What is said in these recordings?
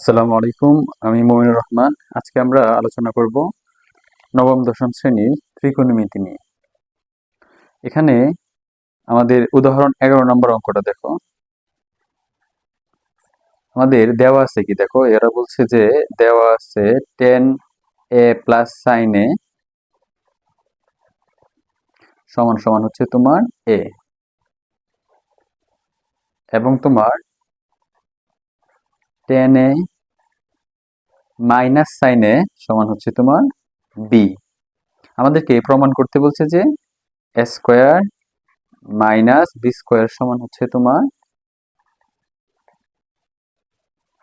আসসালামু আলাইকুম, আমি মমিনুর রহমান। আজকে আমরা আলোচনা করব নবম, দশম শ্রেণির ত্রিকোণমিতি নিয়ে। এখানে আমাদের উদাহরণ এগারো নম্বর অঙ্কটা দেখো। আমাদের দেওয়া আছে কি দেখো? এরা বলছে যে দেওয়া আছে টেন এ প্লাস সাইন সমান সমান হচ্ছে তোমার এ এবং তোমার tan A minus sin A সমান হচ্ছে তোমার বি আমাদেরকে প্রমাণ করতে বলছে যে A square minus B square সমান হচ্ছে তোমার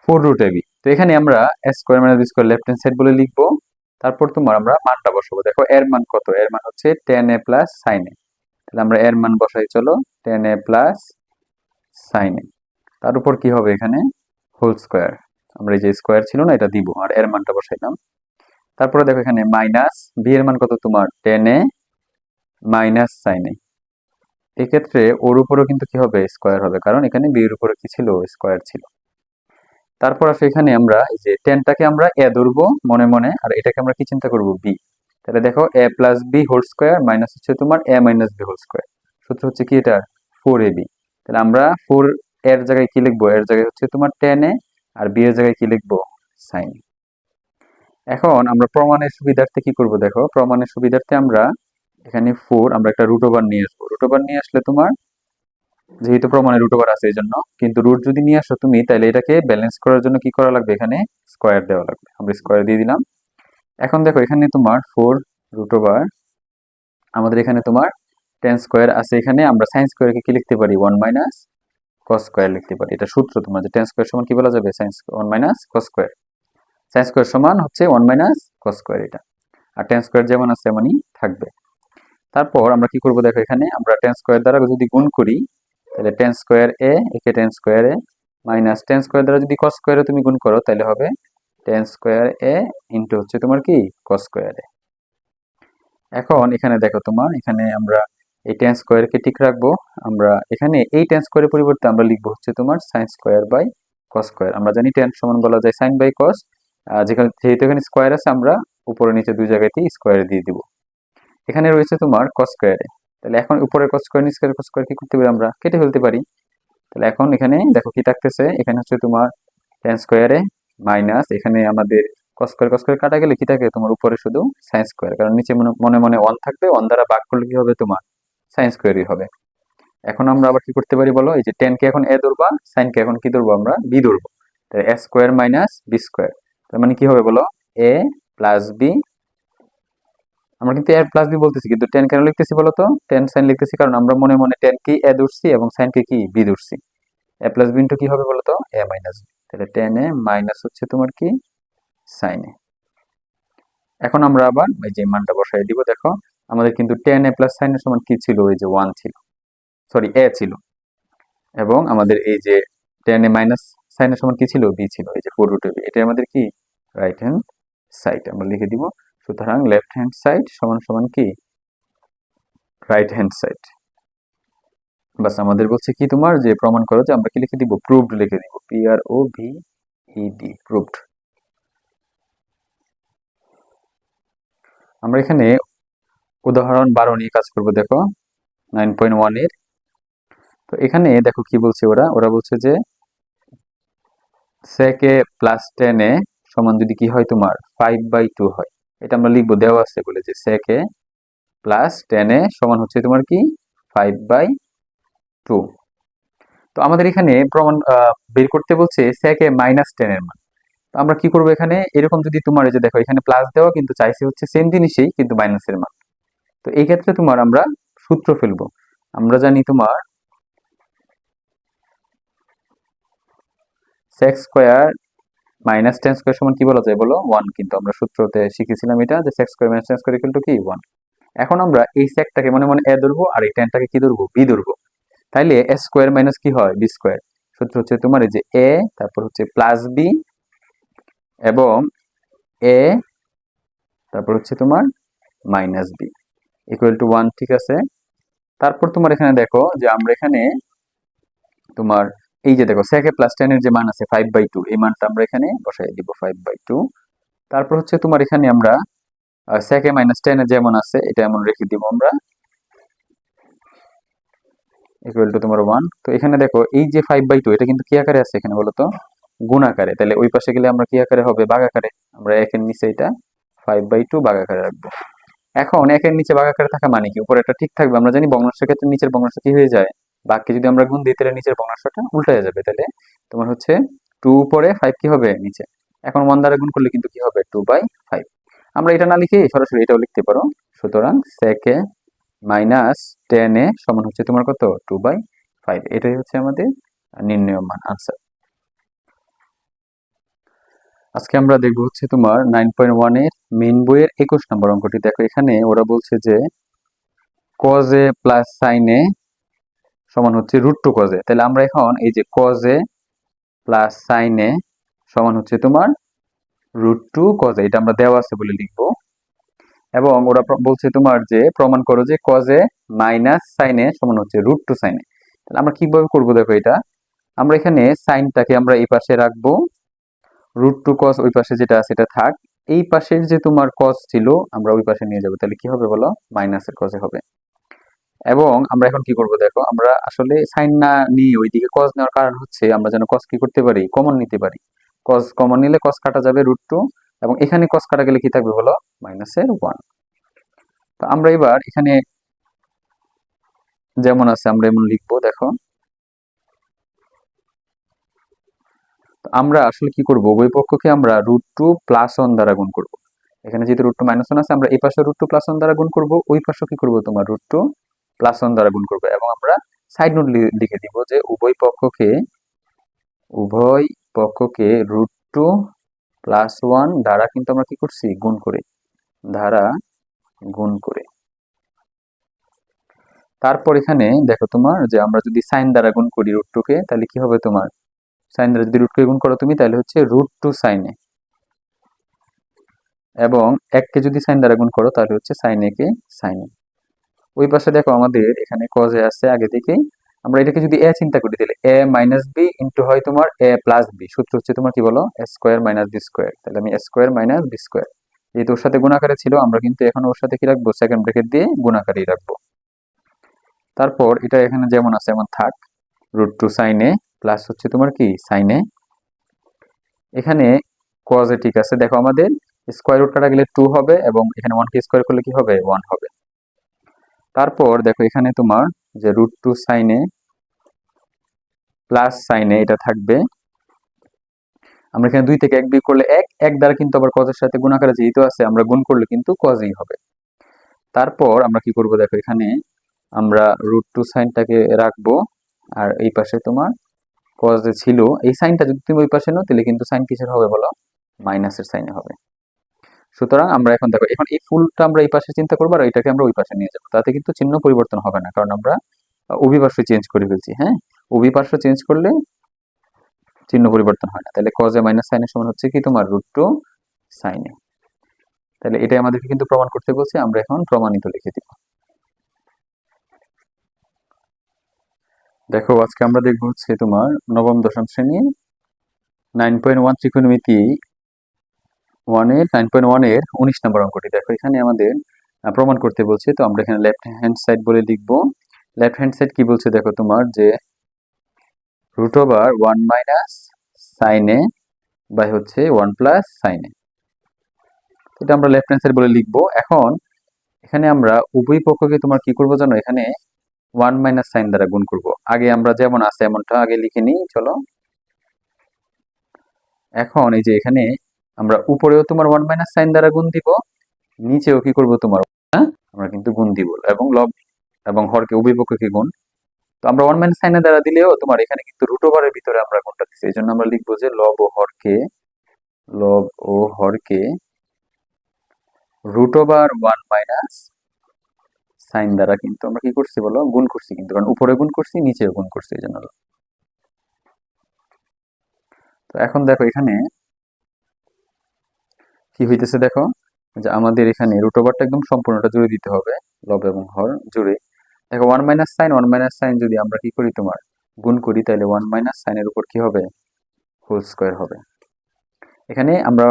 ফোর রুট এ বি তো এখানে আমরা A square minus B square left hand side বলে লিখব। তারপর তোমার আমরা মানটা বসাবো। দেখো এর মান কত? এর মান হচ্ছে tan A plus sin A তাহলে আমরা এর মান বসাই, চলো tan A plus sin A তার উপর কি হবে এখানে? হোল স্কোয়ার আমরা এই যে স্কোয়ার ছিল না, এটা দিব আর এর মানটা বসাইলাম তারপরে দেখো এখানে মাইনাস বি এর মান কত তোমার? টেন মাইনাস সাইন এক্ষেত্রে ওর উপরও কিন্তু কি হবে? স্কোয়ার হবে, কারণ এখানে বি এর উপরে কি ছিল? স্কোয়ার ছিল। তারপর এখানে আমরা এই যে টেনটাকে আমরা এ ধরবো মনে মনে, আর এটাকে আমরা কি চিন্তা করব? বি তাহলে দেখো A plus B whole square minus হচ্ছে তোমার A minus B whole square সূত্র হচ্ছে কি এটা ফোর এ বি তাহলে আমরা ফোর এর জায়গায় কি লিখব? এর জায়গায় হচ্ছে তোমার টেন এ আর বি এর জায়গায় কি লিখব? সাইন এখন আমরা প্রমাণের সুবিধার্থে কি করব দেখো? প্রমাণের সুবিধার্থে আমরা এখানে ফোর আমরা একটা রুট ওভার নিয়ে আসব। রুট ওভার নিয়ে আসলে তোমার যেহেতু প্রমাণের রুট ওভার আছে এই জন্য কিন্তু রুট যদি নিয়ে আসো তুমি তাহলে এটাকে ব্যালেন্স করার জন্য কি করা লাগবে এখানে? স্কোয়ার দেওয়া লাগবে। আমরা স্কোয়ার দিয়ে দিলাম। এখন দেখো এখানে তোমার ফোর রুট ওভার আমাদের এখানে তোমার টেন স্কোয়ার আছে এখানে। আমরা সাইন স্কোয়ারকে কি লিখতে পারি? ওয়ান মাইনাস কস স্কোয়ার লিখতে পারি। এটা সূত্র তোমার যে টেন স্কোয়ার সমান কি বলা যাবে? Sin one minus cos square sin square সমান হচ্ছে ওয়ান মাইনাস কস স্কোয়ার এটা। আর টেন স্কোয়ার যেমন আছে তেমনই থাকবে। তারপর আমরা কি করব দেখো এখানে? আমরা টেন স্কোয়ার দ্বারা যদি গুণ করি, তাহলে টেন স্কোয়ার এ, একে tan square A minus tan square দ্বারা যদি কস স্কোয়ারে তুমি গুণ করো, তাহলে হবে টেন স্কোয়ার এ ইন্টু হচ্ছে তোমার কি? Cos square A. এখন এখানে দেখো তোমার, এখানে আমরা এই টেন স্কোয়ারকে ঠিক রাখব। আমরা এখানে এই টেন স্কোয়ারের পরিবর্তে আমরা লিখব হচ্ছে তোমার sin square by cos square আমরা জানি টেন সমান বলা যায় সাইন বাই কস যেখানে যেহেতু এখানে স্কোয়ার আছে, আমরা উপরে নিচে দুই জায়গাতেই স্কোয়ার দিয়ে দিব। এখানে রয়েছে তোমার কস স্কোয়ারে তাহলে এখন উপরের কস স্কোয়ার নিচের কস স্কোয়ার কি করতে পারি আমরা? কেটে ফেলতে পারি। তাহলে এখন এখানে দেখো কি থাকতেছে। এখানে হচ্ছে তোমার টেন স্কোয়ারে মাইনাস এখানে আমাদের কস স্কোয়ার কস স্কোয়ার কাটা গেলে কি থাকে? তোমার উপরে শুধু সাইন স্কোয়ার কারণ নিচে মনে মনে ওয়ান থাকবে ওয়ান দ্বারা ভাগ করলে কি হবে তোমার? সাইন স্কোয়ারই হবে। এখন আমরা আবার কি করতে পারি বলো? এই যে টেন কে এখন এ ধরবা সাইন কে এখন কি ধরবো আমরা? বি ধরবো। তাহলে A square minus B square তার মানে কি হবে বলো? এ প্লাস বি আমরা কিন্তু এ প্লাস বি বলতেছি, কিন্তু টেন কেন লিখতেছি বলো তো? টেন সাইন লিখতেছি কারণ আমরা মনে মনে টেন কি এ ধরছি এবং সাইন কে কি? বি ধরছি। এ প্লাস বি ইন্টু কি হবে বলো তো? এ মাইনাস বি তাহলে টেন এ মাইনাস হচ্ছে তোমার কি? Sin A. এখন আমরা আবার এই যে মানটা বসাই দিব, দেখো। আমাদের কিন্তু টেন এ প্লাস সাইনের সমান কি ছিল? ওই যে ওয়ান ছিল। সরি এ ছিল। এবং আমাদের এই যে টেন এ মাইনাস সাইনের সমান কি ছিল? বি ছিল। এই যে ফোর রুট বি এটা আমাদের কি? রাইট হ্যান্ড সাইড আমরা লিখে দিব, সুতরাং লেফট হ্যান্ড সাইড সমান সমান কি? রাইট হ্যান্ড সাইড বাস, আমাদের বলছে কি তোমার? যে প্রমাণ করো যে আমরা কি লিখে দিব? প্রুভড লিখে দিব। P R O V E D proved আমরা এখানে উদাহরণ বারো নিয়ে কাজ করব, দেখো। নাইন পয়েন্ট ওয়ানের তো এখানে দেখো কি বলছে ওরা? ওরা বলছে যে সেকে প্লাস টেনে সমান যদি কি হয় তোমার? ফাইভ বাই টু হয়। এটা আমরা লিখব, দেওয়া আছে বলে যে সেকে প্লাস টেনে সমান হচ্ছে তোমার কি? ফাইভ বাই টু তো আমাদের এখানে প্রমাণ বের করতে বলছে সেকে মাইনাস টেনের মান। তো আমরা কি করব এখানে? এরকম যদি তোমার এই যে দেখো, এখানে প্লাস দেওয়া কিন্তু চাইছে হচ্ছে সেম জিনিসই, কিন্তু মাইনাসের মান। তো এই ক্ষেত্রে তোমার আমরা সূত্র ফেলব। আমরা জানি তোমার sec square minus tan square সমান কি বলা যায় বলো? ওয়ান কিন্তু আমরা সূত্রতে শিখেছিলাম এটা যে sec square minus tan square to কি? ওয়ান এখন আমরা এই সেকটাকে মনে মনে এ ধরবো আর এই টেনটাকে কি ধরবো? বি ধরবো। তাইলে এ স্কোয়ার মাইনাস কি হয়? বি স্কোয়ার সূত্র হচ্ছে তোমার এই যে এ তারপর হচ্ছে প্লাস বি এবং এ তারপর হচ্ছে তোমার minus B equal to one ঠিক আছে? তারপর তোমার এখানে দেখো যে আমরা এখানে তোমার এই যে দেখো সেকে প্লাস টেনের যে মান আছে ফাইভ বাই টু এই মানটা আমরা এখানে বসাই দিব ফাইভ বাই টু তারপর হচ্ছে তোমার এখানে আমরা সেকে মাইনাস টেনে যেমন আছে, এটা এমন রেখে দিব আমরা। ইকুয়াল টু তোমার ওয়ান তো এখানে দেখো, এই যে ফাইভ বাই টু এটা কিন্তু কি আকারে আছে এখানে বলো তো গুণ আকারে। তাহলে ওই পাশে গেলে আমরা কি আকারে হবে? আকারে। আমরা একের নিচে এটা ফাইভ বাই টু আকারে রাখব। এখন একের নিচে বাঘ আকারে থাকা মানে কি? উপরে এটা ঠিক থাকবে, আমরা জানি ভগ্নাংশের ক্ষেত্রে নিচের ভগ্নাংশ কি হয়ে যায়? বাঘকে যদি আমরা গুণ দিই, তাহলে নিচের ভগ্নাংশটা উল্টা যাবে। তাহলে তোমার হচ্ছে টু উপরে ফাইভ কি হবে? নিচে। এখন ওয়ান দ্বারা গুণ করলে কিন্তু কি হবে? টু বাই ফাইভ আমরা এটা না লিখে সরাসরি এটাও লিখতে পারো। সুতরাং সেকে মাইনাস টেন এ সমান হচ্ছে তোমার কত? টু বাই ফাইভ এটাই হচ্ছে আমাদের নির্ণয় মান আনসার আজকে আমরা দেখব হচ্ছে তোমার নাইন পয়েন্ট ওয়ানের মেইন বইয়ের একুশ নম্বর অঙ্কটি। দেখো, এখানে ওরা বলছে যে কজে প্লাস সাইনে সমান হচ্ছে রুট টু কজে তাহলে আমরা এখন এই যে কজে প্লাস সাইনে সমান হচ্ছে তোমার রুট টু কজে এটা আমরা দেওয়া আছে বলে লিখব। এবং ওরা বলছে তোমার যে, প্রমাণ করো যে কজে মাইনাস সাইনে সমান হচ্ছে রুট টু সাইনে তাহলে আমরা কীভাবে করব দেখো এটা? আমরা এখানে সাইনটাকে আমরা এই পাশে রাখব। রুট টু কস ওই পাশে যেটা আছে, এটা থাক। এই পাশের যে তোমার কস ছিল, আমরা ওই পাশে নিয়ে যাব। তাহলে কি হবে বলো? মাইনাসের কসে হবে। এবং আমরা এখন কি করব দেখো? আমরা আসলে সাইন না নিয়ে ওইদিকে কস নেওয়ার কারণ হচ্ছে, আমরা যেন কস কি করতে পারি? কমন নিতে পারি। কস কমন নিলে কস কাটা যাবে রুট টু এবং এখানে কস কাটা গেলে কি থাকবে বলো? মাইনাসের ওয়ান তো আমরা এবার এখানে যেমন আছে, আমরা এমন লিখব, দেখো। আমরা আসলে কি করব? উভয় পক্ষকে আমরা রুট টু প্লাস ওয়ান দ্বারা গুণ করব। এখানে যেহেতু রুট টু মাইনাস ওয়ান আছে, আমরা এই পাশে রুট টু প্লাস ওয়ান দ্বারা গুণ করব, ওই পাশে কি করব তোমার রুট টু প্লাস ওয়ান দ্বারা গুণ করব এবং আমরা সাইড নোট লিখে দিব যে উভয় পক্ষকে উভয় পক্ষকে রুট টু প্লাস ওয়ান দ্বারা কিন্তু আমরা কি করছি? গুণ করে, দ্বারা গুণ করে। তারপর এখানে দেখো তোমার যে আমরা যদি সাইন দ্বারা গুণ করি রুট টুকে তাহলে কি হবে তোমার? সাইন দ্বারা যদি রুট কে গুণ করো তুমি, তাহলে হচ্ছে রুট টু সাইনে এবং এককে যদি সাইন দ্বারা গুণ করো, তাহলে হচ্ছে সাইন এ কে সাইন ওই পাশে দেখো আমাদের এখানে কজে আছে, আগে থেকেই আমরা এটাকে যদি এ চিন্তা করি, তাহলে এ মাইনাস বি ইন্টু হয় তোমার এ প্লাস বি সূত্র হচ্ছে তোমার কি বলো? A square minus B square তাহলে আমি A square minus B square যেহেতু ওর সাথে গুণাকারে ছিল, আমরা কিন্তু এখন ওর সাথে কি রাখব? সেকেন্ড ব্র্যাকেট দিয়ে গুণাকারেই রাখব। তারপর এটা এখানে যেমন আছে, এমন থাক রুট টু সাইনে প্লাস হচ্ছে তোমার কি? সাইনে এখানে কজে ঠিক আছে। দেখো আমাদের স্কোয়ার রুট কাটা গেলে টু হবে এবং এখানে ওয়ান কে স্কোয়ার করলে কি হবে? ওয়ান হবে। তারপর দেখো এখানে তোমার যে রুট টু সাইনে প্লাস সাইনে এটা থাকবে। আমরা এখানে দুই থেকে এক বিয়োগ করলে এক এক দ্বারা কিন্তু আবার কজের সাথে গুণাকারে যেহেতু আছে, আমরা গুণ করলে কিন্তু কজই হবে। তারপর আমরা কি করব? দেখো এখানে আমরা রুট টু সাইনটাকে রাখব। আর এই পাশে তোমার কজ ছিল, এই সাইনটা যদি তুমি ওই পাশে নাও, তাহলে কিন্তু সাইন কিসের হবে বলো? মাইনাসের সাইনে হবে। সুতরাং আমরা এখন দেখো, এখন এই ফুলটা আমরা এই পাশে চিন্তা করব আর এটাকে আমরা ওই পাশে নিয়ে যাব। তাতে কিন্তু চিহ্ন পরিবর্তন হবে না, কারণ আমরা অভিপার্শ্ব চেঞ্জ করে ফেলছি হ্যাঁ? অভিপার্শ্ব চেঞ্জ করলে চিহ্ন পরিবর্তন হয় না। তাহলে কজে মাইনাস সাইনের সমান হচ্ছে কি? তোমার রুট টু সাইনে তাহলে এটাই আমাদেরকে কিন্তু প্রমাণ করতে বলছে, আমরা এখন প্রমাণিত লিখে দিব। দেখো, আজকে আমরা দেখব হচ্ছে তোমার নবম, দশম শ্রেণি নাইন পয়েন্ট ওয়ান ত্রিকোণমিতি ওয়ানের নাইন পয়েন্ট ওয়ানের উনিশ নম্বর অঙ্কটি। দেখো, এখানে আমাদের প্রমাণ করতে বলছে, তো আমরা এখানে লেফট হ্যান্ড সাইড বলে লিখব। লেফট হ্যান্ড সাইড কি বলছে দেখো তোমার, যে রুট ওভার ওয়ান মাইনাস সাইনে বাই হচ্ছে ওয়ান প্লাস সাইনে এটা আমরা লেফট হ্যান্ড সাইড বলে লিখব। এখন, এখানে আমরা উভয় পক্ষকে তোমার কি করব জানো? এখানে ওয়ান মাইনাস সাইন দ্বারা গুণ করব। আগে আমরা যেমন আছে এমনটা আগে লিখে নিই, চলো। এখন এই যে এখানে আমরা উপরেও তোমার ওয়ান মাইনাস সাইন দ্বারা গুণ দিব, নিচেও কি করব তোমার? হ্যাঁ? আমরা কিন্তু গুণ দিব, এবং লব এবং হরকে উভয় পক্ষকে গুণ। তো আমরা ওয়ান মাইনাস সাইনের দ্বারা দিলেও তোমার এখানে কিন্তু রুট ওভারের ভিতরে আমরা গুণটা দিচ্ছি এই জন্য আমরা লিখব যে লব ও হরকে, লব ও হরকে root over one minus sin দ্বারা কিন্তু আমরা কি করছি বলো? গুণ করছি কিন্তু, কারণ উপরে গুণ করছি, নিচেও গুণ করছি এই জন্য তো এখন দেখো এখানে কি হইতেছে দেখো? যে আমাদের এখানে রুট ওভারটা একদম সম্পূর্ণটা জুড়ে দিতে হবে, লব এবং হর জুড়ে। দেখো one minus sin one minus sin যদি আমরা কি করি তোমার? গুণ করি, তাহলে ওয়ান মাইনাস সাইনের উপর কি হবে? হোল স্কোয়ার হবে। এখানে আমরা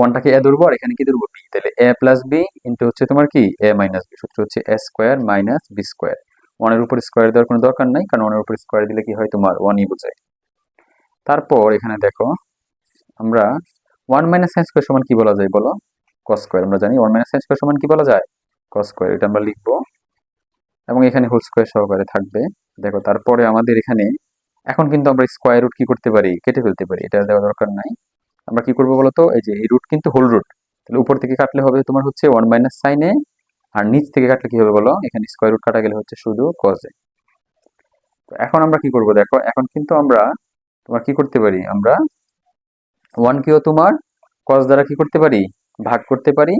ওয়ানটাকে এ ধরবো, আর এখানে কি ধরবো? বি তাহলে এ প্লাস বি ইন্টু হচ্ছে তোমার কি? এ মাইনাস বি সূত্র হচ্ছে A square minus B square ওয়ানের উপর স্কোয়ার দেওয়ার কোনো দরকার নাই, কারণ ওয়ানের উপর স্কোয়ার দিলে কি হয়? তোমার ওয়ানই বোঝায়। তারপর এখানে দেখো, আমরা ওয়ান মাইনাস সাইন স্কোয়ার সমান কি বলা যায় বলো? কস স্কোয়ার আমরা জানি ওয়ান মাইনাস সাইন স্কোয়ার সমান কি বলা যায়? কস স্কোয়ার এটা আমরা লিখব। এবং এখানে হোল স্কোয়ার সহকারে থাকবে। দেখো, তারপরে আমাদের এখানে, এখন কিন্তু আমরা স্কোয়ার রুট কি করতে পারি? কেটে ফেলতে পারি, এটা দেওয়া দরকার নাই। আমরা কি করব বলতো? এই যে এই রুট কিন্তু হোল রুট তাহলে উপর থেকে কাটলে হবে তোমার হচ্ছে ওয়ান মাইনাস সাইনে আর নিচ থেকে কাটলে কি হবে বলো? এখানে স্কোয়ার রুট কাটা গেলে হচ্ছে শুধু কজে তো এখন আমরা কি করব দেখো? এখন কিন্তু আমরা তোমার কি করতে পারি? আমরা ওয়ান কেও তোমার কজ দ্বারা কি করতে পারি? ভাগ করতে পারি।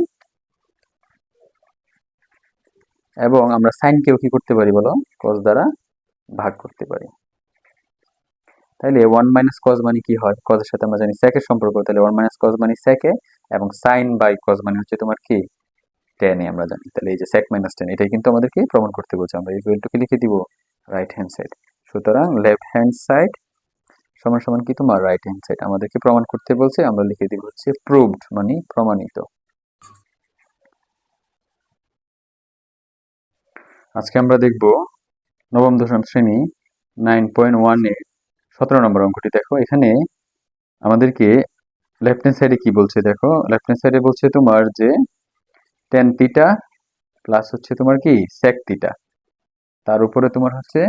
এবং আমরা সাইনকেও কি করতে পারি বলো? কজ দ্বারা ভাগ করতে পারি। তাইলে ওয়ান মাইনাস কজ মানে কি হয়? কজের সাথে আমরা জানি সেকের সম্পর্ক। তাহলে ওয়ান মাইনাস কজ মানে সেকে এবং সাইন বাই কজ মানে হচ্ছে তোমার কি? টেনে আমরা জানি। তাহলে এই যে সেক মাইনাস টেন এটাই কিন্তু আমাদেরকে প্রমাণ করতে বলছে। আমরা এই ভ্যালুটাকে লিখে দিব? রাইট হ্যান্ড সাইড সুতরাং লেফট হ্যান্ড সাইড সমান সমান কি তোমার? রাইট হ্যান্ড সাইড আমাদেরকে প্রমাণ করতে বলছে, আমরা লিখে দিব হচ্ছে প্রুভড মানে প্রমাণিত। আজকে আমরা দেখব নবম দশম শ্রেণি নাইন পয়েন্ট ওয়ানের সতেরো নম্বর অঙ্কটি দেখো, এখানে আমাদেরকে লেফট হ্যান্ড সাইডে কি বলছে দেখো? লেফট হ্যান্ড সাইডে বলছে তোমার যে টেন থিটা প্লাস হচ্ছে তোমার কি? সেক থিটা তার উপরে তোমার হচ্ছে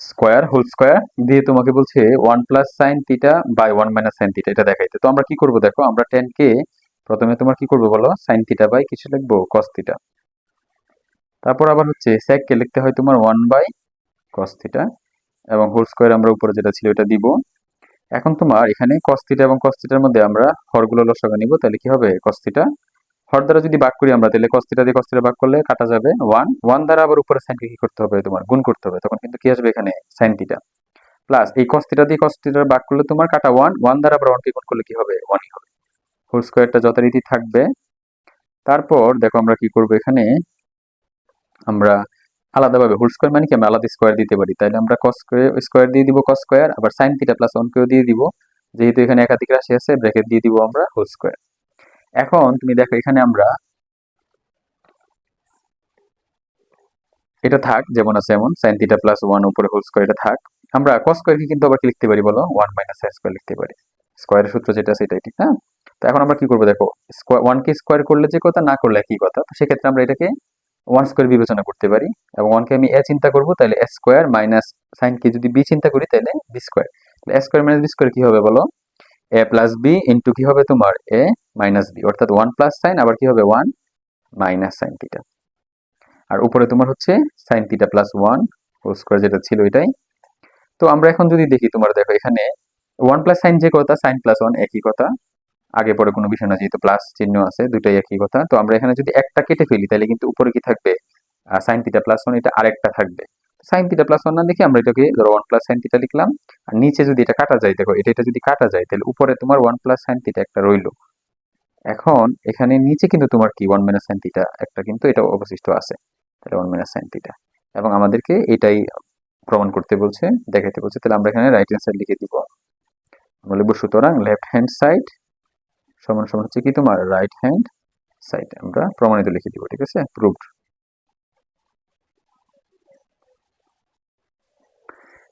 স্কোয়ার হোল স্কোয়ার দিয়ে তোমাকে বলছে one plus sin theta by one minus sin theta এটা দেখাইতে। তো আমরা কি করব দেখো, আমরা টেন কে প্রথমে তোমার কি করব বলো? সাইন থিটা বাই কিছু লিখব? কস থিটা তারপর আবার হচ্ছে sec কে লিখতে হয় তোমার ওয়ান বাই কস থিটা এবং হোল স্কোয়ার আমরা উপরে যেটা ছিল এটা দিব। এখন তোমার এখানে কস্তিটা এবং কস থিটার মধ্যে আমরা হরগুলো লসাগা নিব, তাহলে কি হবে? কস্তিটা হর দ্বারা যদি ভাগ করি আমরা, তাহলে কস থিটা দিয়ে কস থিটা ভাগ করলে কাটা যাবে ওয়ান ওয়ান দ্বারা আবার উপরে সাইনকে কি করতে হবে? তোমার গুণ করতে হবে। তখন কিন্তু কি আসবে এখানে? সাইন প্লাস এই কস থিটা দিয়ে কস থিটার ভাগ করলে তোমার কাটা ওয়ান ওয়ান দ্বারা আবার ওয়ানকে গুণ করলে কি হবে? ওয়ানই হবে। হোল স্কোয়ারটা যথারীতি থাকবে। তারপর দেখো আমরা কি করব এখানে? আমরা আলাদাভাবে হোল স্কোয়ার মানে কি আমরা আলাদা স্কোয়ার দিতে পারি। তাহলে আমরা কস স্কোয়ার দিয়ে দিব কস স্কোয়ার আবার সাইন থিটা প্লাস ওয়ানকেও দিয়ে দিব। যেহেতু এখানে একাধিক রাশি আছে ব্র্যাকেট দিয়ে দিব আমরা হোল স্কোয়ার এখন তুমি দেখো এখানে আমরা এটা থাক, যেমন আছে এমন সাইন থিটা প্লাস ওয়ান উপরে হোল স্কোয়ার এটা থাক। আমরা কস স্কোয়ারকে কিন্তু আবার কি লিখতে পারি বলো? ওয়ান মাইনাস সাই স্কোয়ার লিখতে পারি। স্কোয়ারের সূত্র যেটা সেটাই ঠিক না তো এখন আমরা কি করব দেখো স্কোয়ার ওয়ানকে স্কোয়ার করলে যে কথা, না করলে একই কথা। তো সেক্ষেত্রে আমরা এটাকে ওয়ান স্কোয়ার বিবেচনা করতে পারি এবং ওয়ানকে আমি এ চিন্তা করব, তাহলে এ স্কোয়ার মাইনাস সাইনকে যদি বি চিন্তা করি, তাহলে বি স্কোয়ার তাহলে A square minus B square কি হবে বলো? এ প্লাস বি ইন্টু কি হবে তোমার? এ মাইনাস বি অর্থাৎ ওয়ান প্লাস সাইন আবার কি হবে? ওয়ান মাইনাস সাইন থিটা আর উপরে তোমার হচ্ছে sin theta plus one whole square যেটা ছিল এটাই। তো আমরা এখন যদি দেখি তোমার, দেখো এখানে ওয়ান প্লাস সাইন যে কথা সাইন প্লাস ওয়ান একই কথা। আগে পরে কোনো বিষয় না, যেহেতু প্লাস চিহ্ন আছে দুটাই একই কথা। তো আমরা এখানে যদি একটা কেটে ফেলি, তাহলে কিন্তু উপরে কি থাকবে? সাইন থিটা প্লাস ওয়ান এটা আরেকটা থাকবে। সাইন থিটা প্লাস ওয়ান না দেখি আমরা এটাকে ধরো ওয়ান প্লাস সাইন থিটা লিখলাম। আর নিচে যদি এটা কাটা যায়, দেখো, এটা এটা যদি কাটা যায়, তাহলে উপরে তোমার ওয়ান প্লাস সাইন থিটা একটা রইল। এখন এখানে নিচে কিন্তু তোমার কি? ওয়ান মাইনাস সাইন থিটা একটা কিন্তু এটা অবশিষ্ট আছে। তাহলে ওয়ান মাইনাস সাইন থিটা এবং আমাদেরকে এটাই প্রমাণ করতে বলছে, দেখাইতে বলছে। তাহলে আমরা এখানে রাইট হ্যান্ড সাইড লিখে দিব। আমরা লিখব সুতরাং লেফট হ্যান্ড সাইড সমান সমান হচ্ছে কি তোমার রাইট হ্যান্ড সাইড আমরা প্রমাণিত লিখে দিব, ঠিক আছে? প্রুভড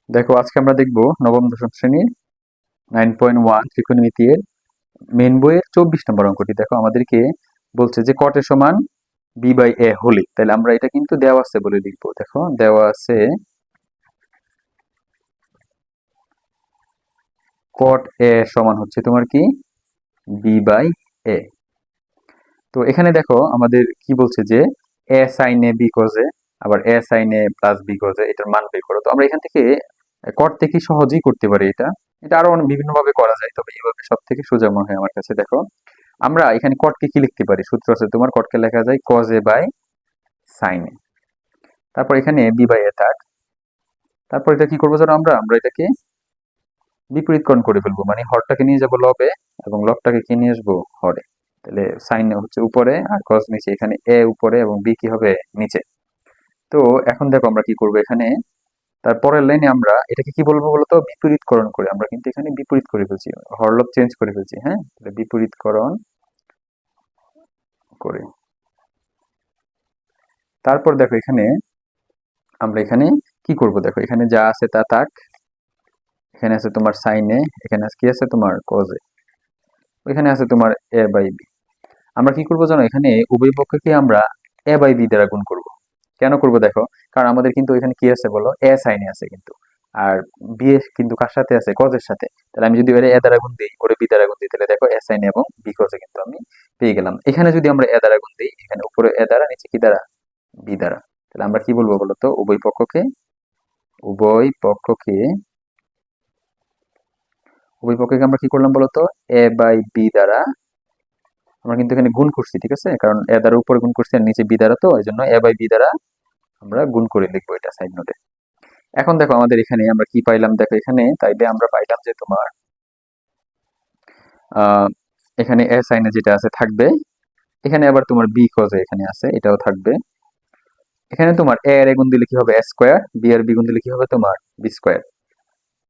দেখো, আজকে আমরা দেখব নবম, দশম শ্রেণির নাইন পয়েন্ট ওয়ান ত্রিকোণমিতি এর মেন বইয়ের চব্বিশ নম্বর অঙ্কটি। দেখো, আমাদেরকে বলছে যে কটের সমান বি বাই এ। হলে তাহলে আমরা এটা কিন্তু দেওয়া আছে বলে লিখব। দেখো, দেওয়া আছে কট এ সমান হচ্ছে তোমার কি? বি বাই এ তো এখানে দেখো আমাদের কি বলছে যে এ সাইনে বি কজে আবার এ সাইনে প্লাস বি কজে এটার মান বের করো। তো আমরা এখান থেকে কট থেকে সহজেই করতে পারি এটা। এটা আরও বিভিন্ন ভাবে করা যায়, তবে এইভাবে সব থেকে সোজা মনে হয় আমার কাছে। দেখো, আমরা এখানে কটকে কি লিখতে পারি? সূত্র আছে তোমার কটকে লেখা যায় কজে বাই সাইনে তারপর এখানে বি বাই এ থাক। তারপর এটা কি করব? জানো আমরা আমরা এটাকে বিপরীতকরণ করে ফেলব মানে হরটাকে নিয়ে যাব লবে এবং লবটাকে কি নিয়ে আসব? হরে। তাহলে সাইন হচ্ছে উপরে আর কস নিচে, এখানে এ উপরে এবং বি কি হবে? নিচে। তো এখন দেখো আমরা কি করব এখানে? তারপরের লাইনে আমরা এটাকে কি বলব বলতো? বিপরীতকরণ করে। আমরা কিন্তু এখানে বিপরীত করে ফেলছি। হরলব চেঞ্জ করে ফেলছি হ্যাঁ? তাহলে বিপরীতকরণ করে। তারপর দেখো এখানে আমরা এখানে কি করব? দেখো এখানে যা আছে তা থাক। এখানে আছে তোমার সাইনে এখানে আছে কি আছে তোমার কজে এখানে আছে তোমার এ বাই বি আমরা কি করব জানো? এখানে উভয় পক্ষকে আমরা এ বাই বি দ্বারা গুণ করব। কেন করব দেখো? কারণ আমাদের কিন্তু এখানে কি আছে বলো? এ সাইনে আছে কিন্তু। আর বি কিন্তু কার সাথে আছে? কজের সাথে। তাহলে আমি যদি এ দ্বারা গুণ দিই, ওরে বি দ্বারা গুণ দিই, তাহলে দেখো এ সাইনে এবং বি কজে কিন্তু আমি পেয়ে গেলাম। এখানে যদি আমরা এ দ্বারা গুণ দিই, এখানে উপরে এ দ্বারা, নিচে কি দ্বারা? বি দ্বারা। তাহলে আমরা কি বলব বলতো উভয় পক্ষকে উভয় পক্ষকে উভয় পক্ষকে আমরা কি করলাম বলতো? এ বাই বি দ্বারা আমরা কিন্তু এখানে গুণ করছি, ঠিক আছে? কারণ এ দ্বারা উপরে গুণ করছি আর নিচে বি দ্বারা তো, এই জন্য এ বাই বি দ্বারা আমরা গুণ করে লিখব এটা সাইড নোটে এখন দেখো আমাদের এখানে আমরা কি পাইলাম? দেখো এখানে তাইলে আমরা পাইলাম যে তোমার এখানে এ সাইনে যেটা আছে থাকবে, এখানে আবার তোমার বি কজে এখানে আছে, এটাও থাকবে। এখানে তোমার এ এর গুণ দিলে কি হবে? এ স্কোয়ার বি এর বি গুণ দিলে কি হবে? তোমার বি স্কোয়ার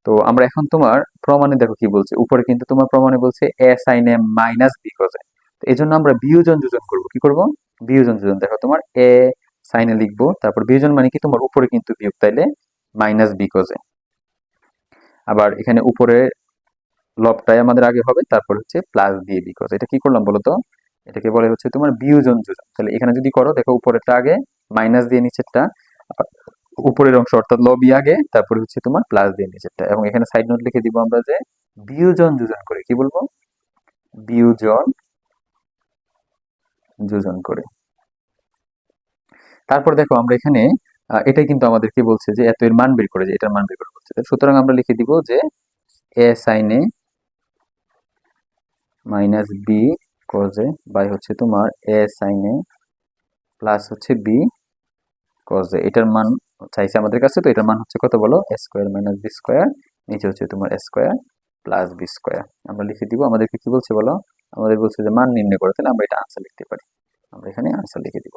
তো আমরা এখন তোমার প্রমাণে দেখো কি বলছে। উপরে কিন্তু তোমার প্রমাণে বলছে এ সাইনে মাইনাস বি তো এই জন্য আমরা বিয়োজন যোজন করব, কি করব? বিয়োজন যোজন দেখো তোমার এ সাইনে লিখব, তারপর বিয়োজন মানে কি? তোমার উপরে কিন্তু বিয়োগ তাইলে মাইনাস বি কজে আবার এখানে উপরে লবটাই আমাদের আগে হবে, তারপর হচ্ছে প্লাস দিয়ে বি বিকজ এটা কি করলাম বলো তো এটাকে বলে হচ্ছে তোমার বিয়োজন যোজন তাহলে এখানে যদি করো, দেখো উপরেরটা আগে মাইনাস দিয়ে নিচেরটা। উপরের অংশ অর্থাৎ লবি আগে, তারপরে হচ্ছে তোমার প্লাস দিয়ে নিচেরটা। এবং এখানে সাইড নোট লিখে দিব আমরা যে বিয়োজন যোজন করে, কি বলব? বিয়োজন যোজন করে। তারপর দেখো আমরা এখানে এটাই কিন্তু আমাদেরকে বলছে যে এত এর মান বের করে যে এটার মান বের করে বলছে। সুতরাং আমরা লিখে দিব যে এ সাইনে মাইনাস বি কজে বাই হচ্ছে তোমার এ সাইনে প্লাস হচ্ছে বি কজে এটার মান চাইছে আমাদের কাছে, তো এটার মান হচ্ছে কত বলো? A square minus B square নিচে হচ্ছে তোমার A square plus B square আমরা লিখে দিব, আমাদেরকে কি বলছে বলো? আমাদের বলছে যে মান নির্ণয় করে, তাহলে আমরা এটা আনসার লিখতে পারি। আমরা এখানে আনসার লিখে দিব।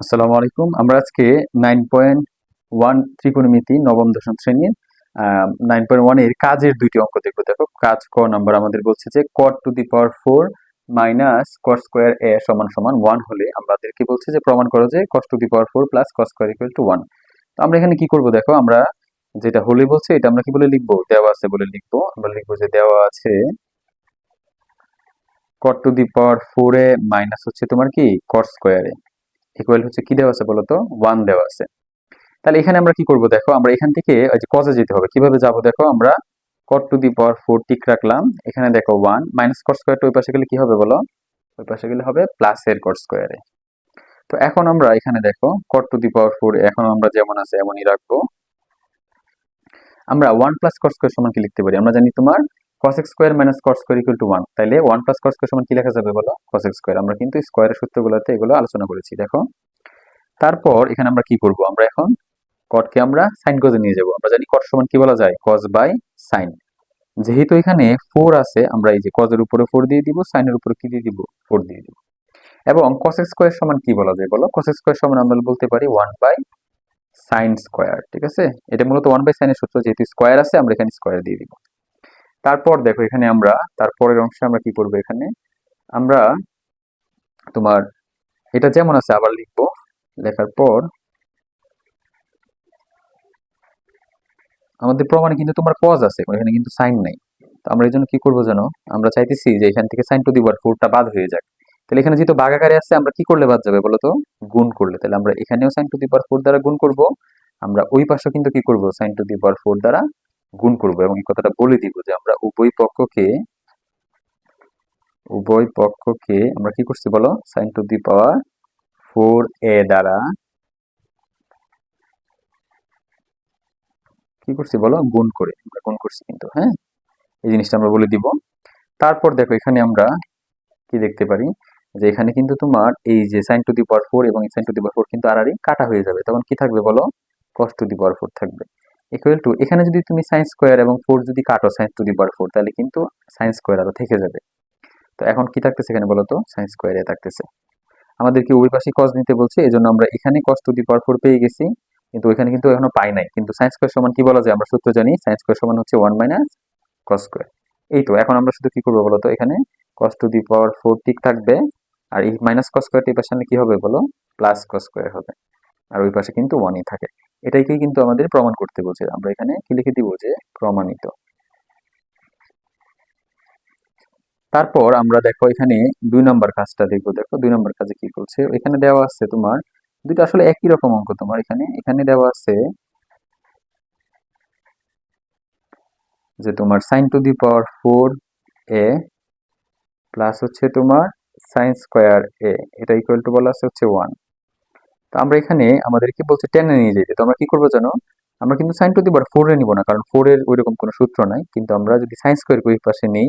আসসালামু আলাইকুম, আমরা আজকে নাইন পয়েন্ট ওয়ান ত্রিকোণমিতি নবম দশম শ্রেণির নাইন পয়েন্ট ওয়ানের কাজের দুইটি অঙ্ক দেখব। দেখো, কাজ ক নাম্বার আমাদের বলছে যে cot to the power four minus cot square A সমান সমান ওয়ান হলে আমাদেরকে বলছে যে প্রমাণ করো যে cos to the power four plus cos square equal to one তো আমরা এখানে কি করব? দেখো, আমরা যেটা হলে বলছে, এটা আমরা কি বলে লিখব? দেওয়া আছে বলে লিখব। আমরা লিখব যে দেওয়া আছে cot to the power four minus হচ্ছে তোমার কি? কট স্কোয়ারে ইকুয়াল হচ্ছে কি দেওয়া আছে বলতো? ওয়ান দেওয়া আছে। তাহলে এখানে আমরা কি করব? দেখো, আমরা এখান থেকে ওই যে কজে যেতে হবে। কীভাবে যাব? দেখো, আমরা cot to the power four tick রাখলাম। এখানে দেখো ওয়ান মাইনাস কট স্কোয়ারটা ওই পাশে গেলে কি হবে বলো? ওই পাশে গেলে হবে প্লাস এর কট স্কোয়ারে তো এখন আমরা এখানে দেখো কট টু দি পাওয়ার ফোর এখন আমরা যেমন আছে এমনই রাখব। আমরা ওয়ান প্লাস কট স্কোয়ার সমান কি লিখতে পারি? আমরা জানি তোমার cos x square minus cos square equal to one তাইলে ওয়ান প্লাস cos স্কোয়ার সমান কি লেখা যাবে বলো? cos x স্কোয়ার আমরা কিন্তু স্কোয়ারের সূত্রগুলোতে এগুলো আলোচনা করেছি, দেখো। তারপর এখানে আমরা কি করব? আমরা এখন কটকে আমরা সাইন কজে নিয়ে যাব। আমরা জানি কট সমান কি বলা যায়? Cos by sin. যেহেতু এখানে ফোর আছে, আমরা এই যে কজের উপরে ফোর দিয়ে দিব সাইনের উপরে কি দিয়ে দিব? ফোর দিয়ে দিব। এবং x স্কোয়ার সমান কি বলা যায় বলো? x স্কোয়ার সমান আমরা বলতে পারি ওয়ান বাই সাইন স্কোয়ার ঠিক আছে? এটা মূলত ওয়ান বাই সাইনের সূত্র, যেহেতু স্কোয়ার আছে, আমরা এখানে স্কোয়ার দিয়ে দিব। তারপর দেখো, এখানে আমরা, তারপরের অংশে আমরা কি করব এখানে? আমরা তোমার, এটা যেমন আছে, আবার লিখব। লেখার পর আমাদের প্রমাণে কিন্তু তোমার কজ আছে এখানে কিন্তু সাইন নাই। তো আমরা এই জন্য কি করব জানো? আমরা চাইতেছি যে এখান থেকে সাইন টু দি পাওয়ার ফোরটা বাদ হয়ে যাক। তাহলে এখানে যেহেতু বাগাকারে আছে, আমরা কি করলে বাদ যাবে বলো তো গুণ করলে। তাহলে আমরা এখানেও sin to the power four দ্বারা গুণ করব, আমরা ওই পাশে কিন্তু কি করব? Sin to the power four দ্বারা গুণ করব। এবং এই কথাটা বলে দিব যে আমরা উভয় পক্ষকে উভয় পক্ষকে আমরা কি করছি বলো? Sin to the power four A দ্বারা কি করছি বলো? গুণ করে, আমরা গুণ করছি কিন্তু হ্যাঁ? এই জিনিসটা আমরা বলে দিব। তারপর দেখো, এখানে আমরা কি দেখতে পারি? যে এখানে কিন্তু তোমার এই যে sin to the power four এবং sin to the power four কিন্তু আড়াআড়ি কাটা হয়ে যাবে। তখন কি থাকবে বলো? Cos to the power four থাকবে। ইকুয়াল টু এখানে যদি তুমি সাইন স্কোয়ার এবং ফোর যদি কাটো sin to the power four তাহলে কিন্তু সাইন স্কোয়ার আরও থেকে যাবে। তো এখন কি থাকতেছে এখানে বলো তো? সাইন স্কোয়ারে থাকতেছে। আমাদেরকে ওই পাশে কস নিতে বলছে এই জন্য আমরা এখানে কস টু দি পাওয়ার ফোর পেয়ে গেছি। কিন্তু ওইখানে কিন্তু এখনও পাই নাই। কিন্তু সাইন স্কোয়ার সমান কি বলা যায়? আমরা সূত্র জানি সাইন স্কোয়ার সমান হচ্ছে ওয়ান মাইনাস কস স্কোয়ার এই তো, এখন আমরা শুধু কি করব বলো তো? এখানে কস টু দি পাওয়ার ফোর ঠিক থাকবে। আর এই মাইনাস কস স্কোয়ারটি পাশে সামনে কি হবে বলো? প্লাস কস স্কোয়ার হবে। আর ওই পাশে কিন্তু ওয়ানই থাকে। এটাইকেই কিন্তু আমাদের প্রমাণ করতে বলছে। আমরা এখানে কি লিখে দিব যে প্রমাণিত। তারপর আমরা দেখো এখানে দুই নম্বর কাজটা দেখব। দেখো দুই নম্বর কাজে কি করছে এখানে দেওয়া আছে তোমার দুইটা আসলে একই রকম অঙ্ক তোমার এখানে। এখানে দেওয়া আছে যে তোমার sine to the power four A plus হচ্ছে তোমার সাইন স্কোয়ার এ এটা ইকুয়াল টু বলা আছে হচ্ছে ওয়ান তো আমরা এখানে আমাদের কি বলছে টেনে নিয়ে যেতে। তো আমরা কি করব জানো? আমরা কিন্তু sine to the power four A নিব না, কারণ ফোর এর ওইরকম কোনো সূত্র নাই। কিন্তু আমরা যদি সাইন স্কোয়ার ওই পাশে নিই,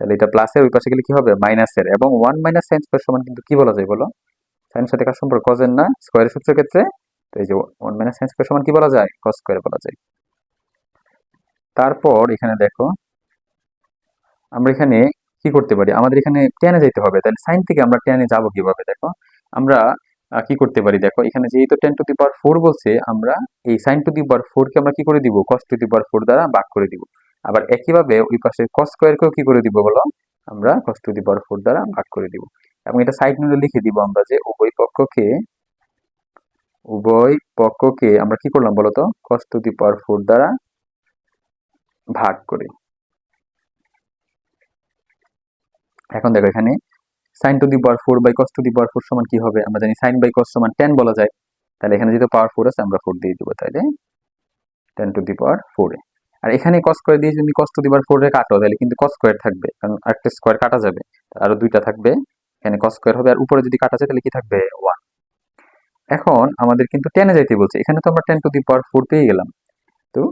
তাহলে এটা প্লাসের ওই পাশে গেলে কি হবে? মাইনাসের এবং ওয়ান মাইনাস সাইন স্কোয়ার সমান কিন্তু কি বলা যায় বলো? সাইন সাথে কার সম্পর্ক? কজের না স্কোয়ারের সূত্রের ক্ষেত্রে? তো এই যে ওয়ান মাইনাস সাইন স্কোয়ার সমান কি বলা যায়? কস স্কোয়ার বলা যায়। তারপর এখানে দেখো, আমরা এখানে কি করতে পারি? আমাদের এখানে টেনে যেতে হবে। তাহলে সাইন থেকে আমরা টেনে যাব কীভাবে? দেখো, আমরা কি করতে পারি? দেখো, এখানে যেহেতু tan to the power four বলছে, আমরা এই sine to the power four কে আমরা কি করে দিব? কস টু দি পাওয়ার ফোর দ্বারা ভাগ করে দিব। আবার একইভাবে ওই পাশে কস স্কোয়ারকেও কি করে দিব বলো? আমরা কস টু দি পাওয়ার ফোর দ্বারা ভাগ করে দিব। এবং এটা সাইড নোটে লিখে দিব আমরা যে উভয় পক্ষকে উভয় পক্ষকে আমরা কি করলাম বলতো? কস টু পাওয়ার ফোর দ্বারা ভাগ করি। এখন দেখো এখানে sine to the power four by cos to the power four সমান কি হবে? আমরা জানি সাইন বাই কস সমান টেন বলা যায়। তাহলে এখানে যেহেতু পাওয়ার ফোর আছে, আমরা ফোর দিয়ে দিব তাহলে টেন টু দি পাওয়ার ফোরে আর এখানে কস স্কোয়ার দিয়ে যদি কস টু দি পাওয়ার ফোরে কাটো, তাহলে কিন্তু কস স্কোয়ার থাকবে, কারণ একটা স্কোয়ার কাটা যাবে। আরও দুইটা থাকবে। এখানে কস স্কোয়ার হবে আর উপরে যদি কাটা যায় তাহলে কি থাকবে? ওয়ান এখন আমাদের কিন্তু টেনে যাইতে বলছে। এখানে তো আমরা tan to the power four পেয়ে গেলাম। তো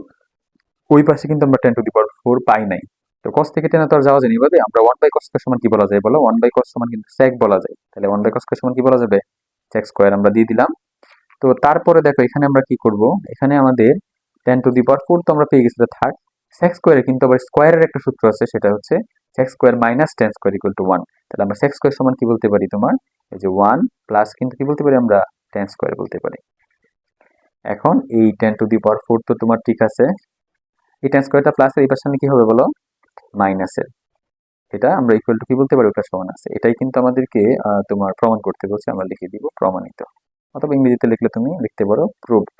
ওই পাশে কিন্তু আমরা tan to the power four পাই নাই। তো কস থেকে টেনে তো আর যাওয়া যায়নি এভাবে আমরা ওয়ান বাই কস সমান কি বলা যায় বলো? ওয়ান বাই কস সমান কিন্তু সেক বলা যায়। তাহলে ওয়ান বাই কস সমান কি বলা যাবে? সেক স্কোয়ার আমরা দিয়ে দিলাম। তো তারপরে দেখো, এখানে আমরা কি করব? এখানে আমাদের tan to the power four তো আমরা পেয়ে গেছি। থাক। সেক্স স্কোয়ারে কিন্তু আবার স্কোয়ারের একটা সূত্র আছে। সেটা হচ্ছে sec square minus tan square equal to one তাহলে আমরা সেক্স স্কোয়ার সমান কি বলতে পারি তোমার? এই যে ওয়ান প্লাস কিন্তু কি বলতে পারি আমরা? টেন স্কোয়ার বলতে পারি। এখন এই tan to the power four তো তোমার ঠিক আছে। এই টেন স্কোয়ারটা প্লাস এই পাশে কি হবে বলো? মাইনাসের এটা আমরা ইকুয়াল টু কি বলতে পারি? ওটা সমান আছে। এটাই কিন্তু আমাদেরকে তোমার প্রমাণ করতে বলছে। আমরা লিখে দিব প্রমাণিত। অথবা ইংরেজিতে লিখলে তুমি লিখতে পারো প্রুভড